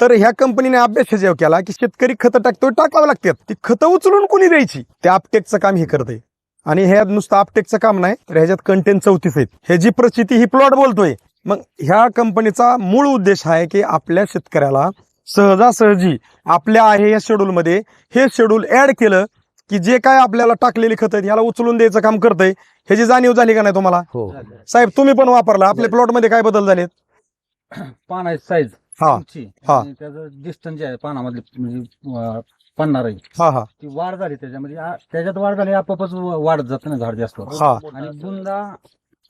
तर ह्या कंपनीने अभ्यास जेव्हा केला की शेतकरी खतं टाकतोय टाकावं लागतात. ती खतं उचलून कोणी द्यायची? त्या आपटेकचं काम हे करतंय. आणि ह्यात नुसतं आपटेकचं काम नाही तर ह्याच्यात कंटेंट चौतीस आहेत. हे जी प्रचिती ही प्लॉट बोलतोय. मग ह्या कंपनीचा मूळ उद्देश आहे की आपल्या शेतकऱ्याला सहजासहजी आपल्या आहे या शेड्यूलमध्ये हे शेड्यूल ऍड केलं की जे काय आपल्याला टाकलेली खत आहेत ह्याला उचलून द्यायचं काम करतंय. ह्याची जाणीव झाली का नाही तुम्हाला? हो. साहेब तुम्ही पण वापरला. आपल्या प्लॉटमध्ये काय बदल झालेत? पानाची साईज हा. हा. त्याचं डिस्टन्स जे आहे पानामधले म्हणजे अं, पन्नार आहे. हा हा. ती वाढ झाली त्याच्यामध्ये. आ- त्याच्यात वाढ झाली आपोआपच व- वाढत जातं ना झाड जास्त. हा. आणि बुंदा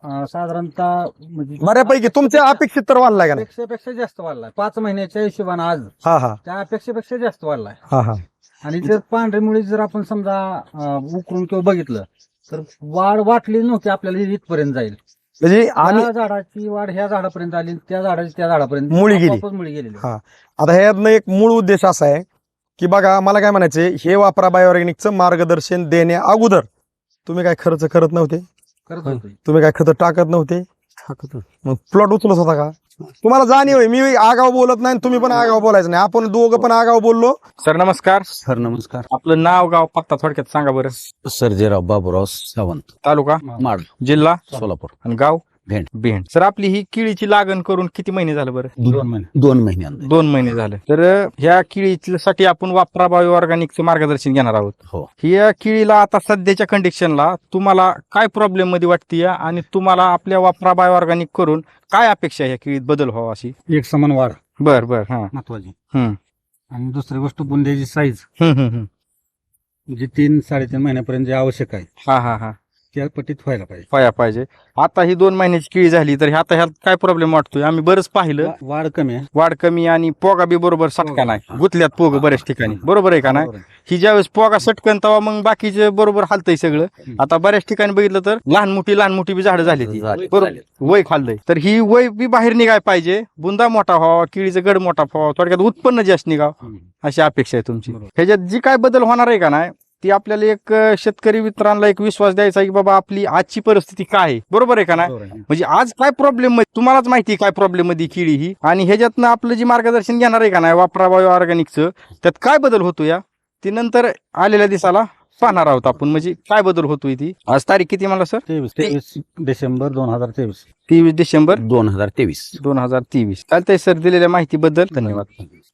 अं, साधारणतः म्हणजे बऱ्यापैकी तुमच्या अपेक्षित तर वाढलाय का नाही? अपेक्षेपेक्षा जास्त वाढलाय. पाच महिन्याच्या हिशोबाने आज हा हा. त्या अपेक्षेपेक्षा जास्त वाढलाय. हा हा. आणि जर पांढरी मुळी जर आपण समजा अं, उकरून किंवा बघितलं तर वाढ वाटली नव्हती आपल्याला इथपर्यंत जाईल. म्हणजे आम्ही त्या झाडाची वाढ ह्या झाडापर्यंत आली त्या झाडाची त्या झाडापर्यंत मुळी गेली. आपोआपच मुळी गेलेली. हा. आता ह्यातनं एक मूळ उद्देश असा आहे की बघा मला काय म्हणायचे हे वापरा बायोऑर्गॅनिकचं मार्गदर्शन देण्या अगोदर. तुम्ही काय खर्च करत नव्हते? करत होते. तुम्ही काय खत टाकत नव्हते? मग प्लॉट उचलत होता का? तुम्हाला जाणीव आहे मी आगाव बोलत नाही आणि तुम्ही पण आगाव बोलायचं नाही. आपण दोघं पण आगाव बोललो. सर नमस्कार. सर नमस्कार. आपलं नाव गाव पत्ता थोडक्यात सांगा बरं. सर्जेराव बाबूराव सावंत. तालुका? माड जिल्हा? सोलापूर. आणि गाव? भेंड. भेंड. सर आपली ही केळीची लागण करून किती महिने झालं बरं? दोन महिने. दोन महिन्यांनी दोन महिने झाले. तर ह्या केळीसाठी आपण वापरा बायो ऑर्गॅनिकचं मार्गदर्शन घेणार आहोत. हो. ह्या केळीला आता सध्याच्या कंडिशनला तुम्हाला काय प्रॉब्लेममध्ये वाटते आणि तुम्हाला आपल्या वापरा बायो ऑर्गॅनिक करून काय अपेक्षा आहे केळीत बदल व्हावा अशी? एक समान वाढ. बर बर हा. महत्वाची. हम्म. आणि दुसरी गोष्ट बुंद्याची साईज. जी तीन साडेतीन महिन्यापर्यंत जे आवश्यक आहे. हा हा हा. त्या पट्टीत व्हायला पाहिजे. व्हाया पाहिजे. आता ही दोन महिन्याची केळी झाली तर आता ह्यात काय प्रॉब्लेम वाटतोय? आम्ही बरंच पाहिलं. वा- वाढ कमी आहे. वाढ कमी आणि पोगा बी बरोबर सटका नाही. गुतल्यात पोग बऱ्याच ठिकाणी. बरोबर आहे का नाही? बरोबर. ही ज्यावेळेस पोगा सटकन तेव्हा मग बाकीचे बरोबर हालतंय सगळं. हम्म. आता बऱ्याच ठिकाणी बघितलं तर लहान मोठी लहान मोठी बी झाडं झाली ती. झाली. बरोबर. वय खाल्लंय. तर ही वय बी बाहेर निघाय पाहिजे. बुंदा मोठा व्हावा केळीचं गड मोठा व्हावा थोडक्यात उत्पन्न जास्त निघाव. हम्म. अशी अपेक्षा आहे तुमची. बरोबर. ह्याच्यात जी काय बदल होणार आहे का नाही? ती आपल्याला एक शेतकरी मित्रांना एक विश्वास द्यायचा की बाबा आपली आजची परिस्थिती काय आहे. बरोबर आहे का नाही. म्हणजे आज काय प्रॉब्लेममध्ये तुम्हालाच माहिती आहे काय प्रॉब्लेममध्ये किडी ही. आणि ह्याच्यातनं आपलं जे मार्गदर्शन घेणार आहे का नाही वापरा बायो ऑर्गॅनिकचं त्यात काय बदल होतो या? ती नंतर आलेल्या दिवसाला पाहणार आहोत आपण. म्हणजे काय बदल होतोय ती? आज तारीख किती मला सर? तेवीस तेवीस डिसेंबर दोन हजार तेवीस. तेवीस डिसेंबर दोन हजार तेवीस. दोन हजार तेवीस. चालतंय सर दिलेल्या माहितीबद्दल धन्यवाद.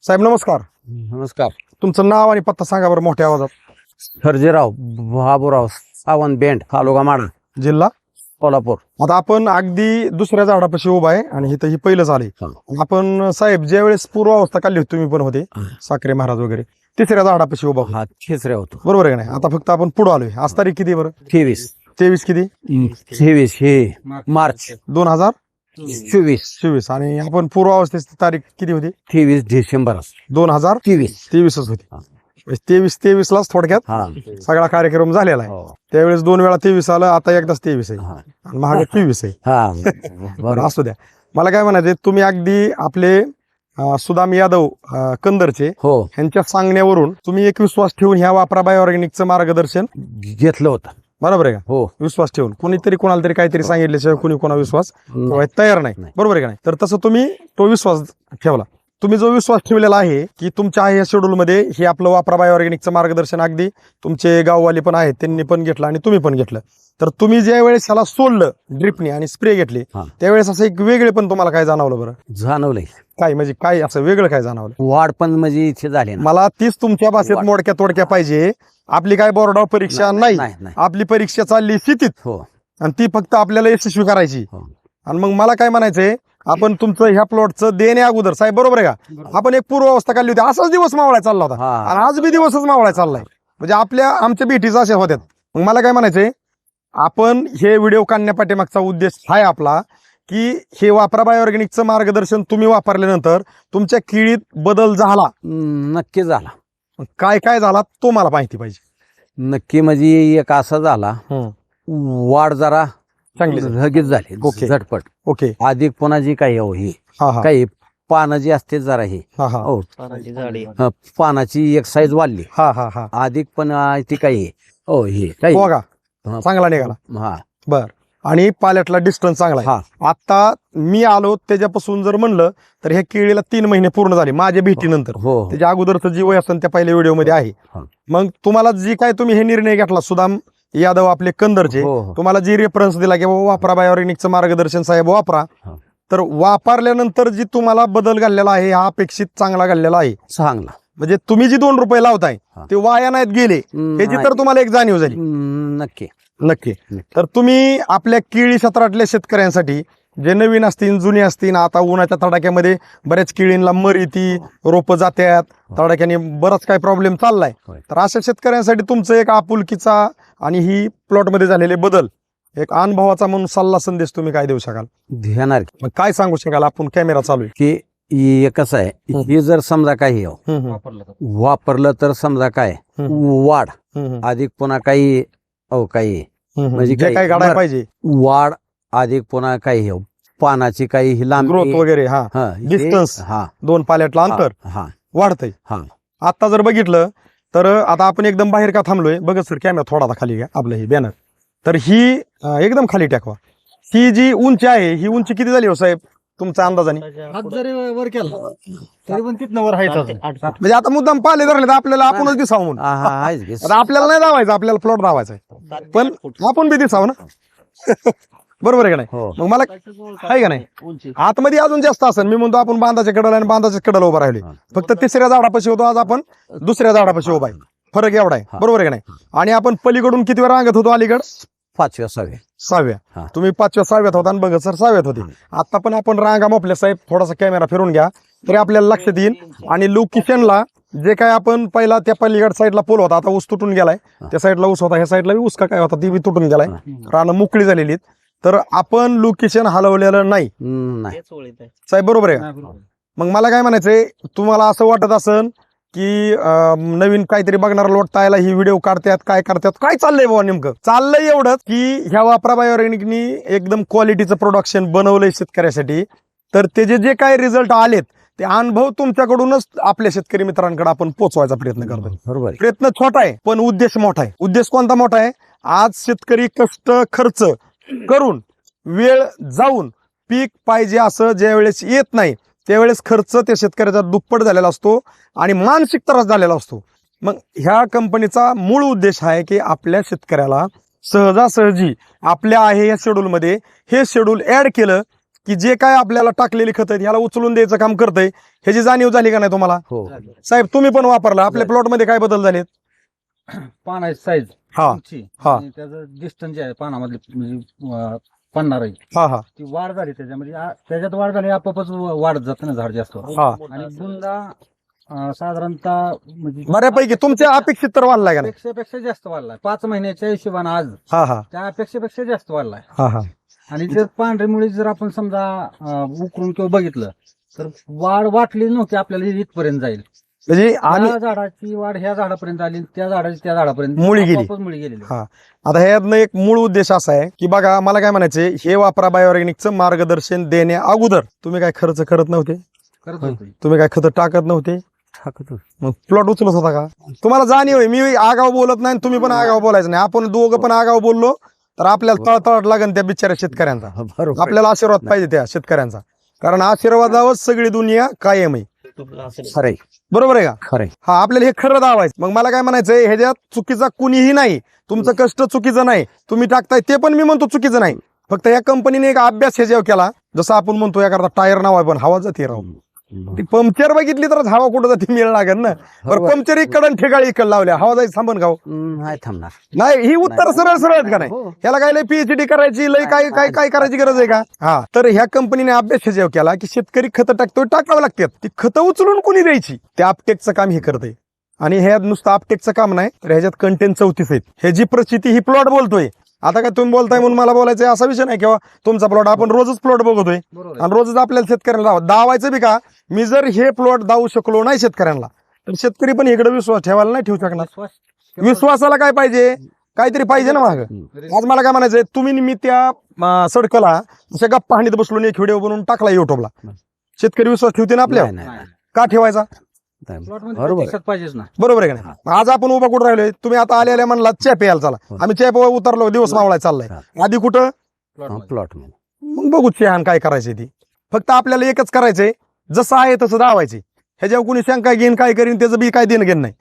साहेब नमस्कार. नमस्कार. तुमचं नाव आणि पत्ता सांगा बरं मोठ्या आवाजात. सर्जेराव बाबूराव सावंत बेंड तालुका माड. जिल्हा? सोलापूर आता आपण अगदी दुसऱ्या झाडापाशी उभा आहे आणि इथं ही पहिलंच आले. हा. आपण साहेब ज्या वेळेस पूर्वावस्था काढली होती तुम्ही पण होते. साखरे महाराज वगैरे. तिसऱ्या झाडापाशी उभा हा तिसऱ्या होतो. बरोबर आहे का नाही? आता फक्त आपण पुढे आलोय. आज तारीख किती बरं? तेवीस. तेवीस किती? तेवीस हे मार्च. दोन हजार? चोवीस. चोवीस. आणि आपण पूर्वावस्थेची तारीख किती होती? तेवीस डिसेंबर. दोन हजार तेवीस. तेवीसच होती. तेवीस तेवीस लाच थोडक्यात हा. सगळा कार्यक्रम झालेला आहे. हो. त्यावेळेस दोन वेळा तेवीस आलं आता एकदाच तेवीस आहे. आणि महाग तेवीस आहे. हा. असू द्या. मला काय म्हणायचं तुम्ही अगदी आपले सुदाम यादव कंदरचे हो. ह्यांच्या सांगण्यावरून तुम्ही एक विश्वास ठेवून ह्या वापरा बाय ऑर्गॅनिकचं मार्गदर्शन? घेतलं होतं. बरोबर आहे का? हो. विश्वास ठेवून. कोणीतरी कोणाला तरी काहीतरी सांगितल्याशिवाय कोणी कोणा विश्वास तयार नाही. बरोबर आहे का नाही? तर तसं तुम्ही तो विश्वास ठेवला. तुम्ही जो विश्वास ठेवलेला आहे की तुमच्या ह्या शेड्यूलमध्ये हे आपलं वापरा बाय ऑर्गॅनिकचं मार्गदर्शन अगदी तुमचे गाववाले पण आहेत त्यांनी पण घेतलं आणि तुम्ही पण घेतलं. तर तुम्ही ज्या वेळेस ह्याला सोडलं ड्रिपने आणि स्प्रे घेतले हा. त्यावेळेस असं एक वेगळे पण तुम्हाला काय जाणवलं बरं? जाणवलंय. काय म्हणजे काय असं वेगळं काय जाणवलं वाढ पण म्हणजे इथे झाली ना. मला तीच तुमच्या भाषेत वाट- मोडक्या तोडक्या पाहिजे. आपली काय बोर्डावर परीक्षा नाही. नाही नाही. आपली परीक्षा चालली स्थितीत. हो. आणि ती फक्त आपल्याला यशस्वी करायची. हो. आणि मग मला काय म्हणायचंय आपण तुमचं ह्या प्लॉटचं देण्या अगोदर साहेब बरोबर आहे का? आपण एक पूर्वावस्था काढली होती. असाच दिवस मावळाय चालला होता. हा. आणि आज बी दिवसच मावळाय चाललाय. म्हणजे आपल्या आमच्या भेटीच अशा होत्यात. मग मला काय म्हणायचंय? आपण हे व्हिडिओ काढण्यापाठीमागचा उद्देश हाय आपला की हे वापरा बाय ऑर्गॅनिकचं मार्गदर्शन तुम्ही वापरल्यानंतर तुमच्या किडीत बदल झाला. नक्की झाला. काय काय झाला? तो मला माहिती पाहिजे. नक्की म्हणजे एक असा झाला. वाढ जरा चांगली झाली. लगेच झाली. ओके. झटपट. ओके. अधिक पुन्हा जी काही हो ही? हा हा. काही पानं जी असते जरा ही. हा हा. हो. ह, पानाची एक साईज वाढली. हा हा हा. अधिक पण अं, ती काही हो ही. काही बघा. हा. चांगला निघाला. हा. बर. आणि पाल्यातला डिस्टन्स चांगला आहे. हा. आता मी आलो त्याच्यापासून जर म्हणलं तर ह्या केळीला तीन महिने पूर्ण झाले माझ्या भेटीनंतर. हो हो. त्याच्या अगोदरचं जी वय असेल त्या पहिल्या व्हिडिओमध्ये आहे. हा. मग तुम्हाला जी काय तुम्ही हे निर्णय घेतला सुदाम? यादव आपले कंदरचे. हो हो. तुम्हाला जी रेफरन्स दिला की बाबा वापरा बायोरेनिकचं मार्गदर्शन साहेब वापरा. हा. तर वापरल्यानंतर जी तुम्हाला बदल घाललेला आहे हा अपेक्षित चांगला घाललेला आहे. चांगला. म्हणजे तुम्ही जी दोन रुपये लावताय हा. ते वाया नाहीत गेले. हम्म, नाही. तर तुम्हाला एक जाणीव झाली. हम्म, नक्की. नक्की. नक्की. तर तुम्ही आपल्या केळी क्षेत्रातल्या शेतकऱ्यांसाठी जे नवीन असतील जुनी असतील आता उन्हाच्या तडाख्यामध्ये बऱ्याच केळींना मर येते रोपं जात्यात तडाख्याने बराच काय प्रॉब्लेम चाललाय. तर अशा शेतकऱ्यांसाठी तुमचं एक आपुलकीचा आणि ही प्लॉटमध्ये झालेले बदल एक अनुभवाचा म्हणून सल्ला संदेश तुम्ही काय देऊ शकाल घेणार मग काय सांगू शकाल आपण कॅमेरा चालू आहे की हे कसं आहे. हे जर समजा काही हो, हम्म, हम्म, वापरलं तर. वापरलं तर समजा काय. वाढ हम्म, हम्म, अधिक पुन्हा काही हो काही हम्म. म्हणजे जे काय- बरं. पाहिजे वाढ अधिक पुन्हा काही हो पानाची काही ही ग्रोथ वगैरे हा. हा, हे- distance. हा. दोन पाल्यातलं अंतर. हा, वाढतंय. हा. आता जर बघितलं तर आता आपण एकदम बाहेर का थांबलोय? बघत सर कॅमेरा थोडा आता खाली घ्या आपलं हे बॅनर तर ही अं, एकदम खाली टाकवा. ही जी उंची आहे ही उंची किती झाली हो साहेब? तुमच्या अंदाजाने. हात जरी वर केला तरी पण तिथनं वर आहे म्हणजे आता मुद्दाम पाले धरले तर आपल्याला आपणच दिसावं म्हणून. हा, हा, आहेच की. आता आपल्याला नाही धावायचं आपल्याला प्लॉट धावायचा आहे. पण आपण बी दिसावं ना? बरोबर आहे का नाही? हो. मग मला आहे का नाही? आतमध्ये अजून जास्त असेल. मी म्हणतो आपण बांधाच्या कडला आणि बांधाच्या कडला उभा राहिले. हा. फक्त तिसऱ्या झाडापाशी होतो. आज आपण दुसऱ्या झाडापाशी उभा आहे. फरक एवढा आहे. हा. बरोबर आहे का नाही? आणि आपण पलीकडून किती वेळ रांगत होतो अलीकड? पाचव्या सहाव्या. सहाव्या. हा. तुम्ही पाचव्या सहाव्यात होता आणि बघत सर सहाव्यात होते. आता पण आपण रांगा मोपल्या साहेब थोडासा कॅमेरा फिरून घ्या. तरी आपल्याला लक्षात येईल. आणि लोकेशनला जे काय आपण पहिला त्या पलीकड साईडला पोल होता. आता ऊस तुटून गेलाय. त्या साईडला ऊस होता. ह्या साईडला ऊस का काय होता? ती बी तुटून गेलाय. रानं मोकळी झालेली आहेत. तर आपण लोकेशन हलवलेलं नाही. साहेब बरोबर आहे का? मग मला काय म्हणायचंय तुम्हाला असं वाटत असन की अं, नवीन काहीतरी बघणारा लोटतायला ही व्हिडिओ काढतात काय करतात काय चाललंय बाबा नेमकं? चाललंय एवढंच की ह्या वापरा बायोरेनिकनी एकदम क्वालिटीचं प्रोडक्शन बनवलंय शेतकऱ्यासाठी. तर त्याचे जे काय रिझल्ट आलेत ते अनुभव तुमच्याकडूनच आपल्या शेतकरी मित्रांकडे आपण पोचवायचा प्रयत्न करतोय. बरोबर आहे. प्रयत्न छोटा आहे पण उद्देश मोठा आहे. उद्देश कोणता मोठा आहे? आज शेतकरी कष्ट खर्च करून वेळ जाऊन पीक पाहिजे असं ज्या वेळेस येत नाही त्यावेळेस खर्च त्या शेतकऱ्याचा दुप्पट झालेला असतो आणि मानसिक त्रास झालेला असतो. मग ह्या कंपनीचा मूळ उद्देश आहे की आपल्या शेतकऱ्याला सहजासहजी आपल्या आहे या शेड्यूलमध्ये हे शेड्यूल ऍड केलं की जे काय आपल्याला टाकलेली खत आहेत ह्याला उचलून द्यायचं काम करतंय ह्याची जाणीव झाली का नाही तुम्हाला? हो. साहेब तुम्ही पण वापरला. आपल्या प्लॉटमध्ये काय बदल झालेत? पानाची साईज हा. हा. त्याचं डिस्टन्स जे आहे पानामधले म्हणजे अं, पन्नाराई हा हा. ती वाढ झाली त्याच्यामध्ये. आ- त्याच्यात वाढ झाली आपोआपच व- वाढत जातं ना झाड जास्त. हा. आणि बुंदा अं, साधारणतः म्हणजे बऱ्यापैकी तुमच्या अपेक्षित तर वाढलाय का नाही? अपेक्षेपेक्षा जास्त वाढलाय. पाच महिन्याच्या हिशोबाने आज हा हा. त्या अपेक्षेपेक्षा जास्त वाढलाय. हा हा. आणि जर पांढरी मुळी जर आपण समजा अं, उकरून किंवा बघितलं तर वाढ वाटली नव्हती आपल्याला इथपर्यंत जाईल. म्हणजे आम्ही त्या झाडाची वाढ ह्या झाडापर्यंत आली त्या झाडाची त्या झाडापर्यंत मुळी गेली. आपोआपच मुळी गेलेली. हा. आता ह्यातनं एक मूळ उद्देश असा आहे की बघा मला काय म्हणायचे हे वापरा बायोऑर्गॅनिकचं मार्गदर्शन देण्या अगोदर. तुम्ही काय खर्च करत नव्हते? करत होती. तुम्ही काय खत टाकत नव्हते? टाकतो. मग प्लॉट उचलत होता का? तुम्हाला जाणीव आहे मी आगाव बोलत नाही आणि तुम्ही पण आगाव बोलायचं नाही. आपण दोघं पण आगाव बोललो तर आपल्याला तळतळाट लागेल त्या बिचाऱ्या शेतकऱ्यांचा. बरोबर. आपल्याला आशीर्वाद पाहिजे त्या शेतकऱ्यांचा. कारण आशीर्वादावर सगळी दुनिया कायम आहे. खरंय. बरोबर आहे का? खरंय. हा आपल्याला हे खरं दावायचं. मग मला काय म्हणायचंय ह्याच्यात चुकीचा कुणीही नाही. तुमचं कष्ट चुकीचं नाही. तुम्ही टाकताय ते पण मी म्हणतो चुकीचं नाही. फक्त या कंपनीने एक अभ्यास ह्याच्यावर केला. जसं आपण म्हणतो याकरता टायर नाव आहे पण हवा जाते राव. ती पंक्चर बघितली तर हवा कुठं जाते मिळ लागेल ना. बरं बरोबर. पंक्चर इकडं ठेकाळी इकडं लावल्या. हवा जायचं थांबन गाव हम्म, नाही थांबणार. नाही ही उत्तर सरळ सरळ आहेत का नाही? हो. ह्याला काय लय पीएचडी करायची लय काय काय काय करायची गरज आहे का? हा तर ह्या कंपनीने अभ्यास ह्याच्यावर केला की शेतकरी खतं टाकतोय टाकावं लागतात. ती खतं उचलून कोणी द्यायची? त्या अपटेकचं काम हे करतंय. आणि ह्यात नुसतं अपटेकचं काम नाही तर ह्याच्यात कंटेंट चौतीस आहेत. ह्याची प्रचिती ही प्लॉट बोलतोय. आता काय तुम्ही बोलताय म्हणून मला बोलायचं असा विषय नाही किंवा तुमचा प्लॉट आपण रोजच प्लॉट बघतोय. बरोबर आणि रोजच आपल्याला शेतकऱ्यांना दावा दावायचं बी का मी जर हे प्लॉट दावू शकलो नाही शेतकऱ्यांना तर शेतकरी पण इकडे विश्वास ठेवायला नाही ठेवू शकणार. विश्वास विश्वासाला काय पाहिजे? काहीतरी पाहिजे ना माग. आज मला काय म्हणायचंय तुम्ही मी त्या सडकला अशा गप्पा हाणीत बसलो आणि एक व्हिडिओ बनवून टाकला युट्यूबला शेतकरी विश्वास ठेवते ना आपल्या नाही, नाही, का ठेवायचा? बरोबर प्रत्यक्षात पाहिजेच ना. बरोबर आहे का नाही? आज आपण उभा कुठं राहिलोय? तुम्ही आता आले आले म्हणला चॅप यायला चला. आम्ही चॅप उतरलो दिवस मावळाय चाललाय. आधी कुठं. प्लॉटमध्ये. मग बघू चेहान काय करायचे ती. फक्त आपल्याला एकच करायचंय जसं आहे तसं दावायचे ह्याच्यावर कोणी शंका घेईन काय करीन त्याचं बी काय देणं घेणं नाही.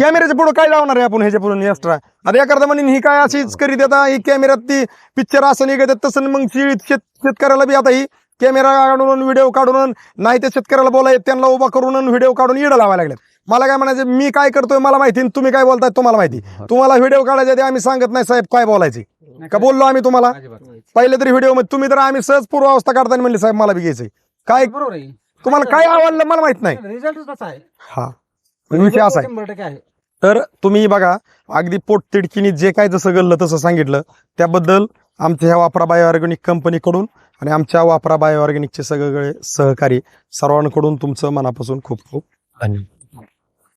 कॅमेऱ्याच्या पुढे काय लावणार आहे आपण ह्याच्या पुढे एक्स्ट्रा आता एखादा म्हणून ही काय अशीच करीत आता ही कॅमेऱ्यात ती पिक्चर असं निघत तसं मग शेतकऱ्याला बी आता ही कॅमेरा काढून व्हिडिओ काढून नाही त्या शेतकऱ्याला बोलाय त्यांना उभा करून व्हिडिओ काढून इडं लावायला लागलेत. मला काय म्हणायचं मी काय करतोय मला माहिती तुम्ही काय बोलताय तुम्हाला माहिती. तुम्हाला व्हिडिओ काढायचे आम्ही सांगत नाही साहेब काय बोलायचे. का बोललो आम्ही तुम्हाला. पहिले तरी व्हिडिओमध्ये तुम्ही तर आम्ही सहज पूर्वावस्था काढताना म्हणले साहेब मला बी घ्यायचंय. काय बरोबर आहे. तुम्हाला काय आवडलं मला माहीत नाही. रिझल्ट हा. पण विषय असा आहे. तर तुम्ही बघा अगदी पोटतिडकीने जे काय जसं गल्लं तसं सांगितलं त्याबद्दल आमच्या ह्या वापरा बायो ऑर्गॅनिक कंपनीकडून आणि आमच्या वापरा बायो ऑर्गॅनिकचे सगळे सहकारी सर्वांकडून तुमचं मनापासून खूप खूप धन्यवाद.